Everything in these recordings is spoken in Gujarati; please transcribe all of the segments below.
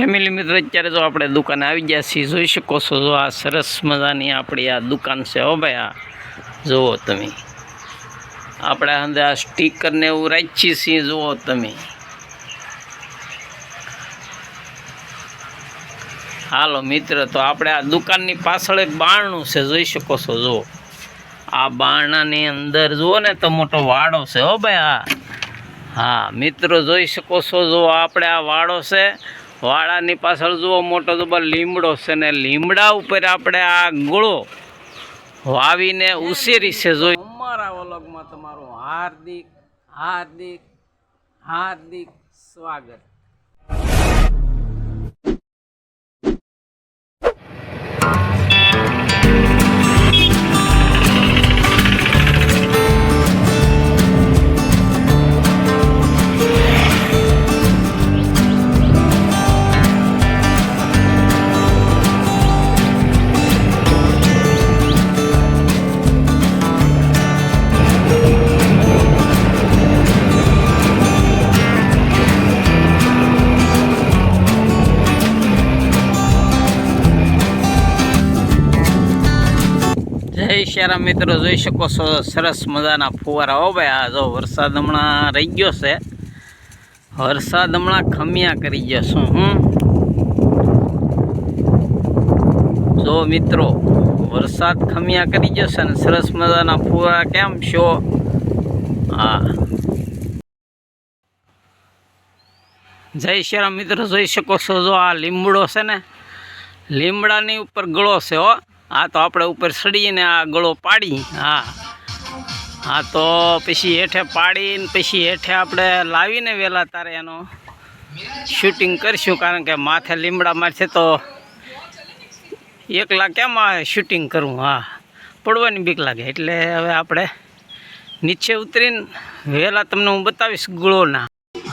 ફેમિલી મિત્રો, અત્યારે જો આપણે દુકાને આવી ગયા છીએ, જોઈ શકો છો, જો આ સરસ મજાની આપણી આ દુકાન છે, હો ભાઈ, આ. જુઓ તમે. આપણે અંદર આ સ્ટીકરને એવું રાખીએ છીએ, જુઓ તમે. હાલો મિત્ર, તો આપણે આ દુકાનની પાછળ એક બારણું છે, જોઈ શકો છો, જુઓ. આ બારણાની અંદર, જુઓ ને, તો મોટો વાડો છે, હો ભાઈ, આ. હા, મિત્રો, જોઈ શકો છો જો આપણે આ વાડો છે વાડાની પાછળ જુઓ, મોટો જબર લીમડો છે ને લીમડા ઉપર આપણે આ ગોળો વાવીને ઉછેરી છે, જોઈ. અમારા વલોગમાં તમારું હાર્દિક હાર્દિક હાર્દિક સ્વાગત. જય શ્યારામ મિત્રો, જોઈ શકો છો, સરસ મજાના ફુવારા. હો ભાઈ, આ જો વરસાદ હમણાં રહી ગયો છે. વરસાદ હમણાં ખમિયા કરી ગયો છું હું જો મિત્રો, વરસાદ ખમિયા કરી ગયો છે ને, સરસ મજાના ફુવારા કેમ છો? હા. જય શ્યારામ મિત્રો, જોઈ શકો છો, જો આ લીમડો છે ને, લીમડાની ઉપર ગળો છે, હો. હા, તો આપણે ઉપર સડીને આ ગળો પાડી, હા. હા, તો પછી હેઠે પાડીને પછી હેઠે આપણે લાવીને વહેલા તારે એનો શૂટિંગ કરીશું, કારણ કે માથે લીમડા માથે તો એકલા કેમ આ શૂટિંગ કરવું હા. પડવાની બીક લાગે, એટલે હવે આપણે નીચે ઉતરીને વહેલા તમને હું બતાવીશ ગળોના.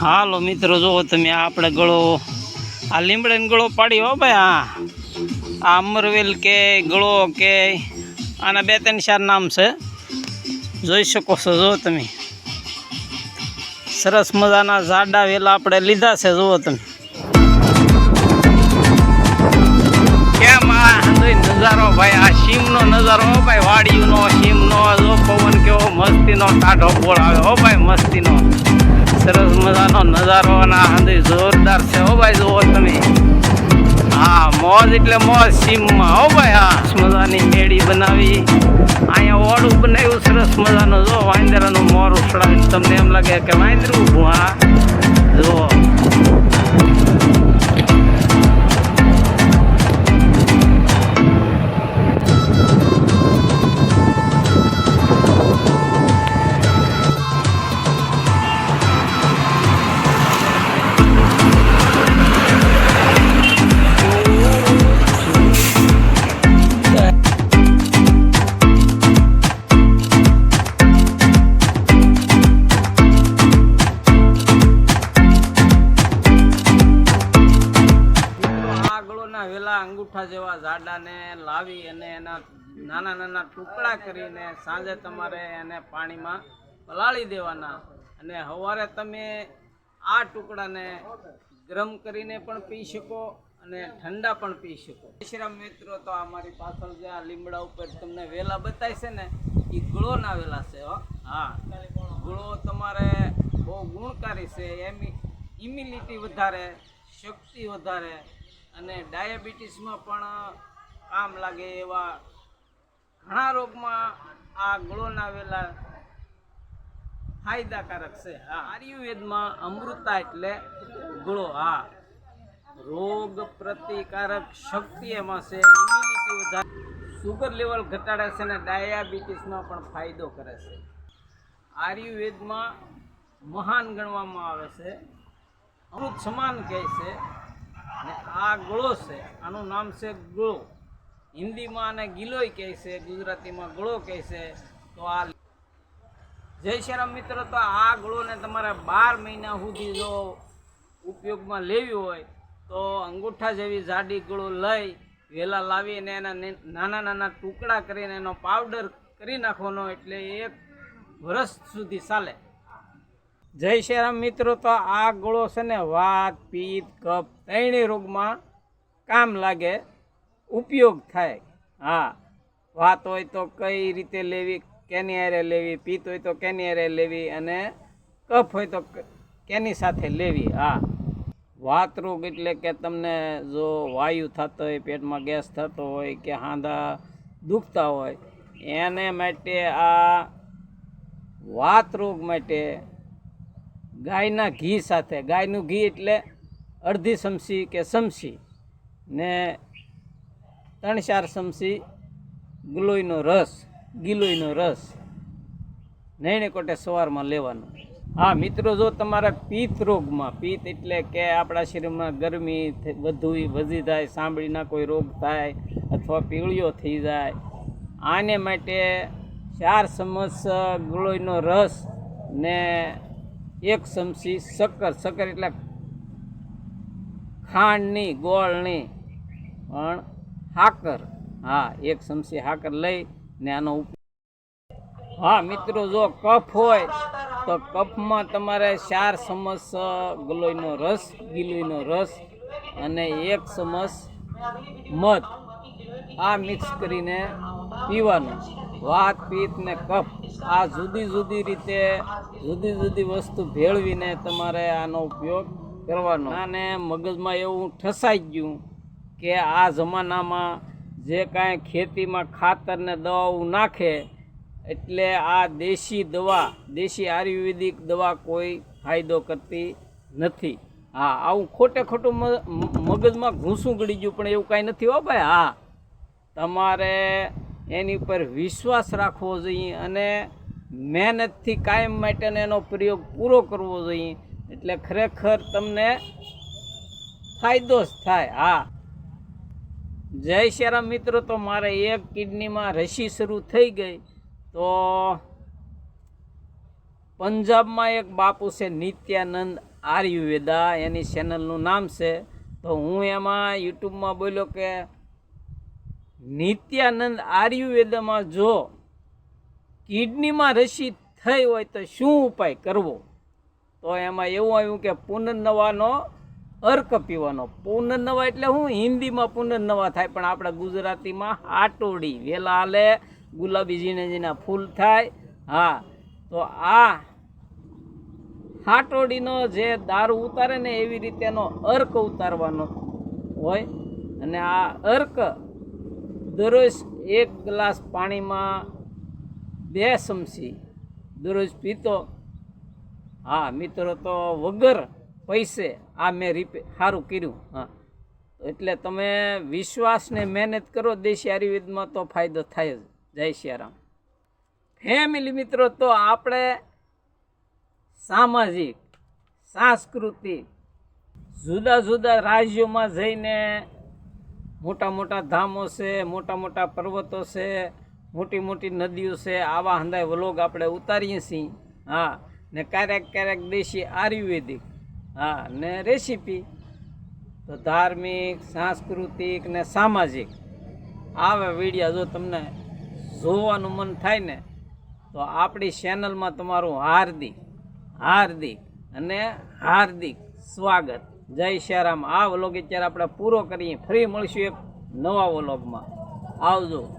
હાલો મિત્રો, જુઓ તમે, આ આપણે ગળો, આ લીમડાને ગળો પાડી હો ભાઈ, હા. આ અમરવેલ કે ગળો કે આના બે ત્રણ ચાર નામ છે. જોઈ શકો છો જો તમે. સરસ મજાના ઝાડા વેલા આપણે લીધા છે જુઓ તમે. કેમ આ નજારો ભાઈ? આ સીમનો નજારો હો ભાઈ? વાડીનો સીમનો જો પવન કેવો મસ્તીનો ટાઢો બોળ આવે હો ભાઈ મસ્તીનો. સરસ મજાનો નજારો અને આ જોરદાર છે હો ભાઈ, જુઓ તમે. મોજ એટલે મોજ સીમમાં. હો ભાઈ હા. મજાની મેળી બનાવી. અહીંયા ઓડું બનાવ્યું સરસ મજાનું. જો વાંદરાનું મોર ઉછળાવી તમને એમ લાગે કે વાંદરું ઊભું, હા? જુઓ અંગૂઠા જેવા ઝાડાને લાવી અને એના નાના નાના ટુકડા કરીને સાંજે તમારે એને પાણીમાં પલાળી દેવાના. અને સવારે તમે આ ટુકડાને ગરમ કરીને પણ પી શકો અને ઠંડા પણ પી શકો. શ્રામ મિત્રો, તો અમારી પાછળ જે આ લીમડા ઉપર તમને વેલા બતાય છે ને એ ગુળોના વેલા છે, હો. હા. ગળો તમારે બહુ ગુણકારી છે, એમી ઇમ્યુનિટી વધારે, શક્તિ વધારે અને ડાયાબિટીસમાં પણ કામ લાગે એવા ઘણા રોગમાં આ ગળોના વેલા ફાયદાકારક છે. હા. આયુર્વેદમાં અમૃતા એટલે ગળો. હા. રોગ પ્રતિકારક શક્તિ એમાં છે. ઇમ્યુનિટી વધારે. સુગર લેવલ ઘટાડે છે અને ડાયાબિટીસમાં પણ ફાયદો કરે છે. આયુર્વેદમાં મહાન ગણવામાં આવે છે. અમૃત સમાન કહે છે. આ ગળો છે, આનું નામ છે ગોળો. હિન્દીમાં આને ગિલોય કહે છે, ગુજરાતીમાં ગળો કહે છે. તો આ જય શ્રીરામ મિત્રો, તો આ ગળોને તમારે બાર મહિના સુધી જો ઉપયોગમાં લેવી હોય, તો અંગૂઠા જેવી જાડી ગળો લઈ, વેલા લાવીને એના નાના નાના ટુકડા કરીને એનો પાવડર કરી નાખવાનો, એટલે એક વર્ષ સુધી ચાલે. જય શ્રીરામ મિત્રો, તો આ ગોળો છે ને વાત પિત્ત કફ ત્રણેય રોગમાં કામ લાગે, ઉપયોગ થાય. હા, વાત હોય તો કઈ રીતે લેવી, કેની હારે લેવી પિત્ત હોય તો કેની હારે લેવી અને કફ હોય તો કેની સાથે લેવી, હા. વાત રોગ એટલે કે તમને જો વાયુ થતો હોય, પેટમાં ગેસ થતો હોય કે હાંધા દુખતા હોય, એને માટે આ વાત રોગ માટે ગાયના ઘી સાથે, ગાયનું ઘી એટલે અડધી ચમચી કે ચમચી ને ત્રણ ચાર ચમચી ગલોઈનો રસ ગિલોઈનો રસ નૈણે કોટે સવારમાં લેવાનો. હા, મિત્રો, જો તમારા પિત્ત રોગમાં, પિત્ત એટલે કે આપણા શરીરમાં ગરમી વધુ વધી જાય, સાંભળીના કોઈ રોગ થાય અથવા પીળીઓ થઈ જાય, આને માટે ચાર ચમચ ગલોઈનો રસ ને એક ચમચી શક્કર શક્કર એટલે ખાંડની, ગોળની. પણ હાકર, હા, એક ચમચી હાકર લઈ ને આનો હા, મિત્રો, જો કફ હોય, તો કફમાં તમારે ચાર ચમચ ગલોઈનો રસ ગિલોઈનો રસ અને એક ચમચ મધ. આ મિક્સ કરીને પીવાનું. વાત પિત્ત ને કફ. આ જુદી જુદી રીતે, જુદી જુદી વસ્તુ ભેળવીને તમારે આનો ઉપયોગ કરવાનો. અને મગજમાં એવું ઠસાઈ ગયું કે આ જમાનામાં જે કાંઈ ખેતીમાં ખાતર ને દવાઓ નાખે, એટલે આ દેશી દવા, દેશી આયુર્વેદિક દવા કોઈ ફાયદો કરતી નથી. હા, આવું ખોટે ખોટું મગજમાં ઘૂંસું ગળી ગયું, પણ એવું કાંઈ નથી હો ભાઈ? હા, તમારે એની ઉપર વિશ્વાસ રાખવો જોઈએ અને મહેનતથી કાયમ માટેનો એનો પ્રયોગ પૂરો કરવો જોઈએ. એટલે ખરેખર તમને ફાયદો જ થાય. હા. જય શ્રી મિત્રો, તો મારે એક કિડનીમાં રસી શરૂ થઈ ગઈ. તો પંજાબમાં એક બાપુ છે, નિત્યાનંદ આર્યુવેદા એની ચેનલનું નામ છે. તો હું એમાં યુટ્યુબમાં બોલ્યો કે નિત્યાનંદ આયુર્વેદમાં જો કિડનીમાં રસી થઈ હોય તો શું ઉપાય કરવો? તો એમાં એવું આવ્યું કે પુનર્નવાનો અર્ક પીવાનો. પુનર્નવા એટલે હું હિન્દીમાં પુનર્નવા થાય, પણ આપણા ગુજરાતીમાં હાટોડી, વેલા હાલે ગુલાબી ઝીણા ફૂલ થાય. હા, તો આ હાટોડીનો જે દારૂ ઉતારે ને એવી રીતે એનો અર્ક ઉતારવાનો હોય. અને આ અર્ક દરરોજ એક ગ્લાસ પાણીમાં બે ચમચી દરરોજ પીતો. હા, મિત્રો તો વગર પૈસે આ મેં રીપે સારું કર્યું, હા. એટલે તમે વિશ્વાસને મહેનત કરો, દેશી આયુર્વેદમાં તો ફાયદો થાય જ. જય શ્રીરામ ફેમિલી મિત્રો, તો આપણે સામાજિક, સાંસ્કૃતિક, જુદા જુદા રાજ્યોમાં જઈને મોટા મોટા ધામો છે મોટા મોટા પર્વતો છે મોટી મોટી નદીઓ છે, આવા હંધાય વ્લોગ આપણે ઉતારીએ છીએ. હા, ને ક્યારેક ક્યારેક દેશી આયુર્વેદિક, હા, ને રેસીપી, તો ધાર્મિક, સાંસ્કૃતિક ને સામાજિક. આવા વિડીયા જો તમને જોવાનું મન થાય ને, તો આપણી ચેનલમાં તમારું હાર્દિક હાર્દિક અને હાર્દિક સ્વાગત. જય શ્યારામ. આ વ્લોગ અત્યારે આપણે પૂરો કરીએ. ફરી મળશું એક નવા વ્લોગમાં. આવજો.